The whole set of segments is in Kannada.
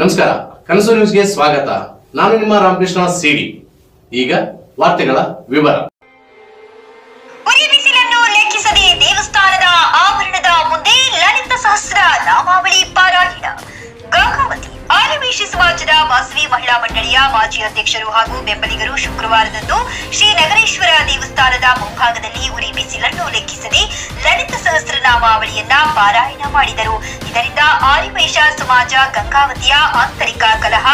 ನಮಸ್ಕಾರ, ಕನಸು ನ್ಯೂಸ್ಗೆ ಸ್ವಾಗತ. ನಾನು ನಿಮ್ಮ ರಾಮಕೃಷ್ಣ ಸಿಡಿ. ಈಗ ವಾರ್ತೆಗಳ ವಿವರ. ಉರಿ ಬಿಸಿಲನ್ನು ಲೆಕ್ಕಿಸದೆ ದೇವಸ್ಥಾನದ ಆವರಣದ ಮುಂದೆ ಲಲಿತ ಸಹಸ್ರ ನಾಮಾವಳಿ ಆರ್ಯವೈಶ್ಯ ಸಮಾಜದ ವಾಸವಿ ಮಹಿಳಾ ಮಂಡಳಿಯ ಮಾಜಿ ಅಧ್ಯಕ್ಷರು ಹಾಗೂ ಬೆಂಬಲಿಗರು ಶುಕ್ರವಾರದಂದು ಶ್ರೀ ನಗರೇಶ್ವರ ದೇವಸ್ಥಾನದ ಮುಂಭಾಗದಲ್ಲಿ ಉರಿ ಬಿಸಿಲನ್ನು ಲೆಕ್ಕಿಸದೆ ಲಲಿತ ಸಹಸ್ರನಾಮಾವಳಿಯನ್ನ ಪಾರಾಯಣ ಮಾಡಿದರು. ಇದರಿಂದ ಆರ್ಯವೈಶ್ಯ ಸಮಾಜ ಗಂಗಾವತಿಯ ಆಂತರಿಕ ಕಲಹ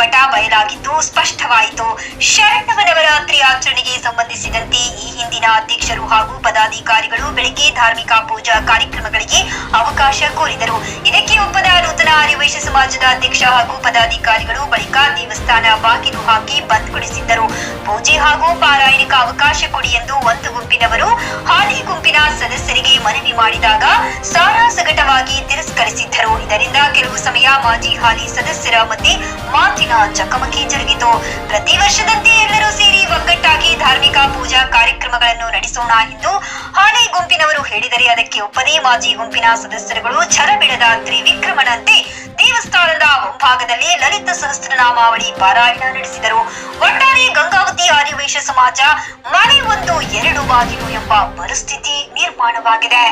ಮಠ ಬಯಲಾಗಿದ್ದು ಸ್ಪಷ್ಟವಾಯಿತು. ಶರಣವನವರಾತ್ರಿ ಆಚರಣೆಗೆ ಸಂಬಂಧಿಸಿದಂತೆ ಈ ಹಿಂದಿನ ಅಧ್ಯಕ್ಷರು ಹಾಗೂ ಪದಾಧಿಕಾರಿಗಳು ಬೆಳಗ್ಗೆ ಧಾರ್ಮಿಕ ಪೂಜಾ ಕಾರ್ಯಕ್ರಮಗಳಿಗೆ ಅವಕಾಶ ಕೋರಿದರು. ಇದಕ್ಕೆ ಒಪ್ಪದ ನೂತನ ಆರ್ಯವೈಶ್ಯ ಸಮಾಜದ ಅಧ್ಯಕ್ಷ ಹಾಗೂ ಪದಾಧಿಕಾರಿಗಳು ಬಳಿಕ ದೇವಸ್ಥಾನ ಬಾಗಿಲು ಹಾಕಿ ಬಂದ್ಗೊಳಿಸಿದ್ದರು ಪೂಜೆ ಹಾಗೂ ಪಾರಾಯಣಿಕ ಅವಕಾಶ ಕೊಡಿ ಎಂದು ಒಂದು ಗುಂಪಿನವರು ಹಾಲಿ ಗುಂಪಿನ ಸದಸ್ಯರಿಗೆ ಮನವಿ ಮಾಡಿದಾಗ ಸಾರಾಸಗಟವಾಗಿ ತಿರಸ್ಕರಿಸಿದ್ದರು. ಇದರಿಂದ ಕೆಲವು ಸಮಯ ಮಾಜಿ ಹಾಲಿ ಸದಸ್ಯರ ಮಧ್ಯೆ ಮಾತಿನ ಚಕಮಕಿ ಜರುಗಿತು. ಪ್ರತಿ ವರ್ಷದಂತೆ ಎಲ್ಲರೂ ಸೇರಿ ಒಗ್ಗಟ್ಟಾಗಿ ಧಾರ್ಮಿಕ ಪೂಜಾ ಕಾರ್ಯಕ್ರಮಗಳನ್ನು ನಡೆಸೋಣ ಎಂದು ಹಾಲಿ ಗುಂಪಿನವರು ಹೇಳಿದರೆ ಅದಕ್ಕೆ ಒಪ್ಪದೇ ಮಾಜಿ ಗುಂಪಿನ ಸದಸ್ಯರುಗಳು ಛರ ಬಿಡದ ತ್ರಿವಿಕ್ರಮನಂತೆ ದೇವಸ್ಥಾನದ ಮುಂಭಾಗದಲ್ಲಿ ಲಲಿತ ಸಹಸ್ರನಾಮಾವಳಿ ಪಾರಾಯಣ ನಡೆಸಿದರು. ಒಟ್ಟಾರೆ ಗಂಗಾವತಿ ಆದಿವೇಶ ಸಮಾಜ ಮನೆ ಒಂದು ಎರಡು ಬಾಗಿಲು ಎಂಬ ಪರಿಸ್ಥಿತಿ ನಿರ್ಮಾಣವಾಗಿದೆ.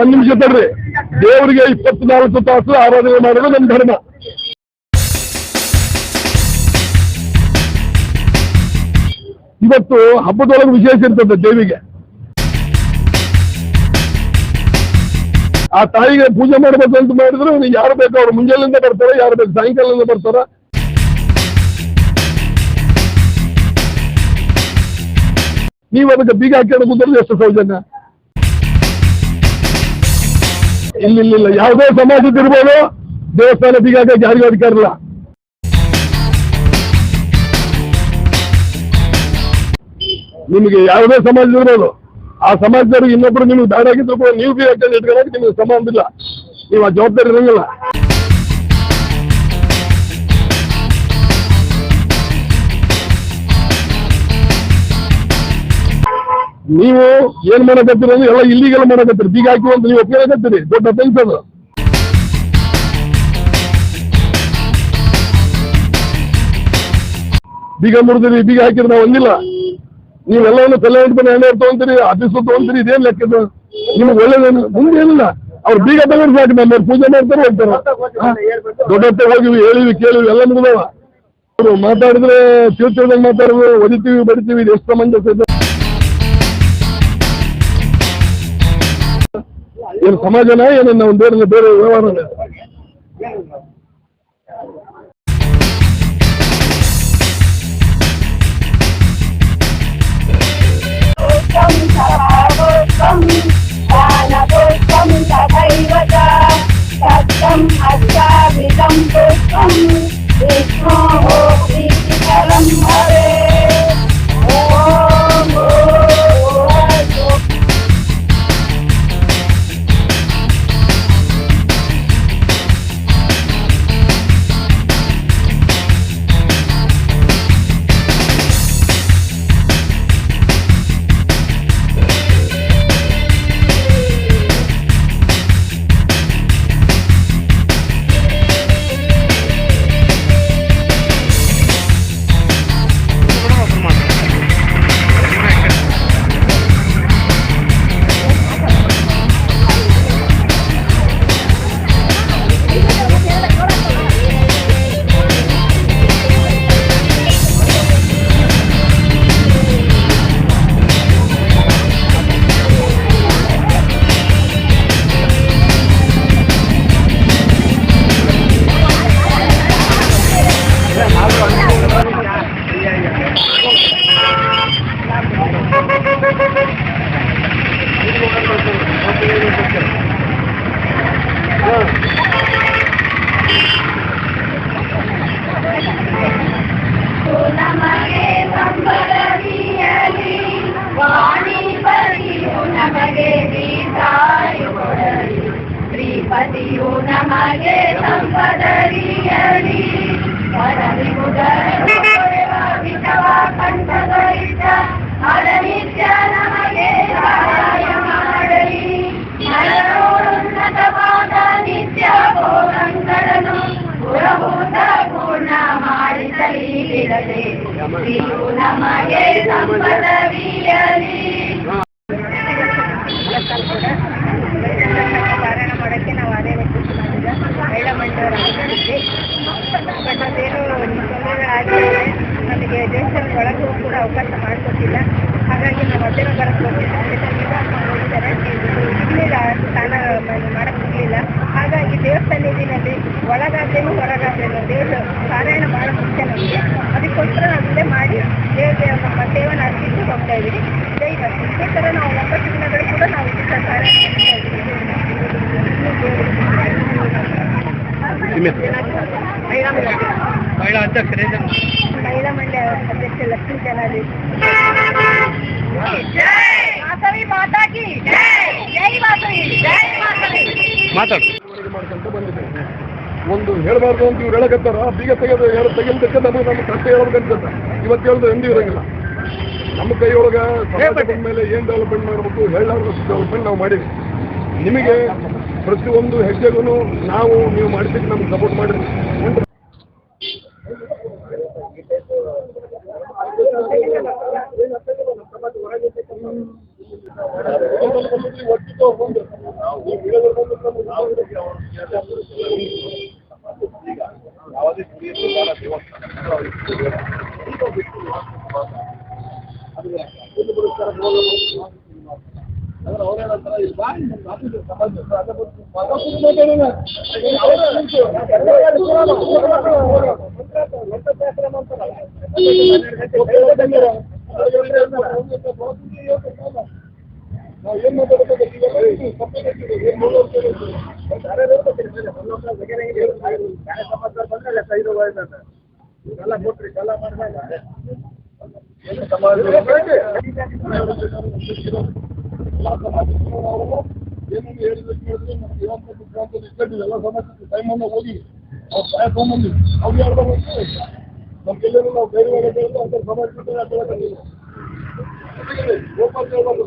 ಒಂದ್ ನಿಮಿಷ ತಡ್ರಿ. ದೇವರಿಗೆ ಇಪ್ಪತ್ನಾಲ್ಕು ತಾಸು ಆರಾಧನೆ ಮಾಡೋದು ನಮ್ಮ ಧರ್ಮ. ಇವತ್ತು ಹಬ್ಬದೊಳಗೆ ವಿಶೇಷ ಇರ್ತದೆ ದೇವಿಗೆ. ಆ ತಾಯಿಗೆ ಪೂಜೆ ಮಾಡಬೇಕು ಅಂತ ಮಾಡಿದ್ರೆ ಯಾರು ಬೇಕು ಅವ್ರು ಮುಂಜಾನೆಯಿಂದ ಬರ್ತಾರೆ, ಯಾರು ಬೇಕು ಸಾಯಂಕಾಲದಿಂದ ಬರ್ತಾರ? ನೀವು ಅದಕ್ಕೆ ಬೀಗ ಹಾಕಿ ಕೂತ್ರೆ ಎಷ್ಟು ಸೌಜನ್ಯ? ಇಲ್ಲ ಇಲ್ಲ ಇಲ್ಲ. ಯಾವುದೇ ಸಮಾಜದಿರ್ಬೋದು ದೇವಸ್ಥಾನ ಬಿಗಾಗ ಯಾರಿಗೂ ಅಧಿಕಾರ ಇಲ್ಲ. ನಿಮಗೆ ಯಾವುದೇ ಸಮಾಜದಿರ್ಬೋದು ಆ ಸಮಾಜದವ್ರಿಗೆ ಇನ್ನೊಬ್ರು ನಿಮ್ಗೆ ಬೇಡ ಆಗಿದ್ರು ನೀವು ಬಿ ಇಟ್ಕೊಳ್ಳೋಕೆ ನಿಮ್ಗೆ ಸಂಬಂಧ ಇಲ್ಲ. ನೀವು ಆ ಜವಾಬ್ದಾರಿ ಇರಂಗಿಲ್ಲ. ನೀವು ಏನ್ ಮಾಡಕತ್ತೀರಿ ಅಂದ್ರೆ ಎಲ್ಲ ಇಲ್ಲಿಗೆಲ್ಲ ಮಾಡಕತ್ತೀರಿ. ಬೀಗ ಹಾಕಿ ಅಂತ ನೀವು ಒಪ್ಪಿರಕತ್ತೀರಿ ದೊಡ್ಡ ಅಫೆನ್ಸ್ ಅದು. ಬೀಗ ಮುರಿದಿರಿ, ಬೀಗ ಹಾಕಿದ್ರೆ ನಾವು ಒಂದಿಲ್ಲ ನೀವೆಲ್ಲವನ್ನು ತಲೆ ಇಟ್ಕೊಂಡು ಎಣ್ಣೆ ತಗೊಂತೀರಿ ಆಫೀಸ್ ತಗೊಂತೀರಿ, ಇದೇನ್ ಲೆಕ್ಕದ ನಿಮ್ಗೆ ಒಳ್ಳೇದೇನು? ಮುಂದೆ ಏನಿಲ್ಲ. ಅವ್ರು ಬೀಗ ತಗೊಂಡು ಸಾಕು, ನಮ್ಮ ಪೂಜೆ ಮಾಡ್ತಾರೆ, ಹೋಗ್ತಾರೆ. ದೊಡ್ಡತ್ತೆ ಹೋಗಿವಿ, ಹೇಳಿವಿ, ಕೇಳಿವಿ, ಎಲ್ಲ ಮುಗಿದವ. ಅವರು ಮಾತಾಡಿದ್ರೆ ತಿಳ್ತಿಳ್ದಂಗೆ ಮಾತಾಡೋದು ಒದಿತೀವಿ ಬಡಿತೀವಿ ಎಷ್ಟು ಸಮಂಜಸ ಇದೆ ಏನು ಸಮಾಜನ ಏನು ನಾವು ಬೇರೆ ಬೇರೆ ವ್ಯವಹಾರನೇ Come, come, come, come, come, come, come, ಶ್ರೀಯು ನಮಗೆ ಸಂಪದವಿಯಲಿ ಪಾರಾಯಣ ಮಾಡೋಕ್ಕೆ ನಾವು ಅದೇ ರಿಕ್ವೆಸ್ಟ್ ಮಾಡಿದ್ದೆ ಮಹಿಳಾ ಬಟ್ ಅದೇನು ತೊಂದರೆಗಳಾಗಿದ್ದಾವೆ ನಮಗೆ ದೇವಸ್ಥಾನದ ಒಳಗೂ ಕೂಡ ಅವಕಾಶ ಮಾಡಿಕೊಟ್ಟಿಲ್ಲ ಹಾಗಾಗಿ ನಾವು ಮಧ್ಯಾಹ್ನ ಬರಕ್ಕೆ ಹೋಗಿದ್ದಾರೆ ಸಿಗಲಿಲ್ಲ ಸ್ಥಾನ ಮಾಡಕ್ಕೆ ಸಿಗಲಿಲ್ಲ ಹಾಗಾಗಿ ದೇವಸ್ಥಾನದಲ್ಲಿ ಮಂಡಳ ಮಹಿಳಾ ಮಂಡಳಿ ಅಧ್ಯಕ್ಷ ಲಕ್ಷ್ಮೀ ಜನಾದಿ ವಾಸವಿ ಮಾತಾ ಕಿ ಜೈ ವಾಸವಿ ಜೈ ವಾಸವಿ ಮಾಡ್ಕೊಂತ ಬಂದಿದ್ದೇವೆ ಒಂದು ಹೇಳಬಾರ್ದು ಅಂತ ಇವ್ರು ಹೇಳಕತ್ತಾರ. ಬೀಗ ತೆಗೆದು ಹೇಳ ತೆಗಿಲ್ದಕ್ಕೆ ನಮಗೆ ನಮ್ಮ ಕಷ್ಟ ಹೇಳ್ಬೇಕಂತ ಇವತ್ತು ಹೇಳೋದು ಎಂದೂ ಇರಂಗಿಲ್ಲ. ನಮ್ಮ ಕೈಯೊಳಗ ಸಮಾಜದ ಮೇಲೆ ಏನ್ ಡೆವಲಪ್ಮೆಂಟ್ ಮಾಡಬೇಕು ಹೇಳಲಾರ್ದಷ್ಟು ಡೆವಲಪ್ಮೆಂಟ್ ನಾವು ಮಾಡೀವಿ. ನಿಮಗೆ ಪ್ರತಿಯೊಂದು ಹೆಜ್ಜೆಗೂ ನಾವು ನೀವು ಮಾಡಿದ್ದಕ್ಕೆ ನಮ್ಗೆ ಸಪೋರ್ಟ್ ಮಾಡಿರಿ ನಾವು ಏನ್ ಮಾತಾಡಬೇಕು ಎಲ್ಲ ಸಮಾಜದವರು ಏನನ್ನು ಹೇಳಿದ್ರೆ ಕೇಳಿದ್ರೆ ನಮ್ಗೆ ಇರುವಂತ ಮುಖ್ಯಮಂತ್ರಿ ಇಟ್ಟಿದ್ದೀವಿ ಎಲ್ಲ ಸಮಾಜಕ್ಕೆ ಟೈಮನ್ನು ಹೋಗಿ ಅವ್ರು ಸಹಾಯ ತಗೊಂಡ್ಬಂದ್ವಿ ಅವ್ರು ಯಾರ್ದೋ ನಮ್ಗೆಲ್ಲರೂ ನಾವು ಬೇರೆ ಬೇರೆ ಅಂತ ಸಮಾಜ ಗೋಪಾಲ್ ಹೇಳ್ಬಾರ್ದು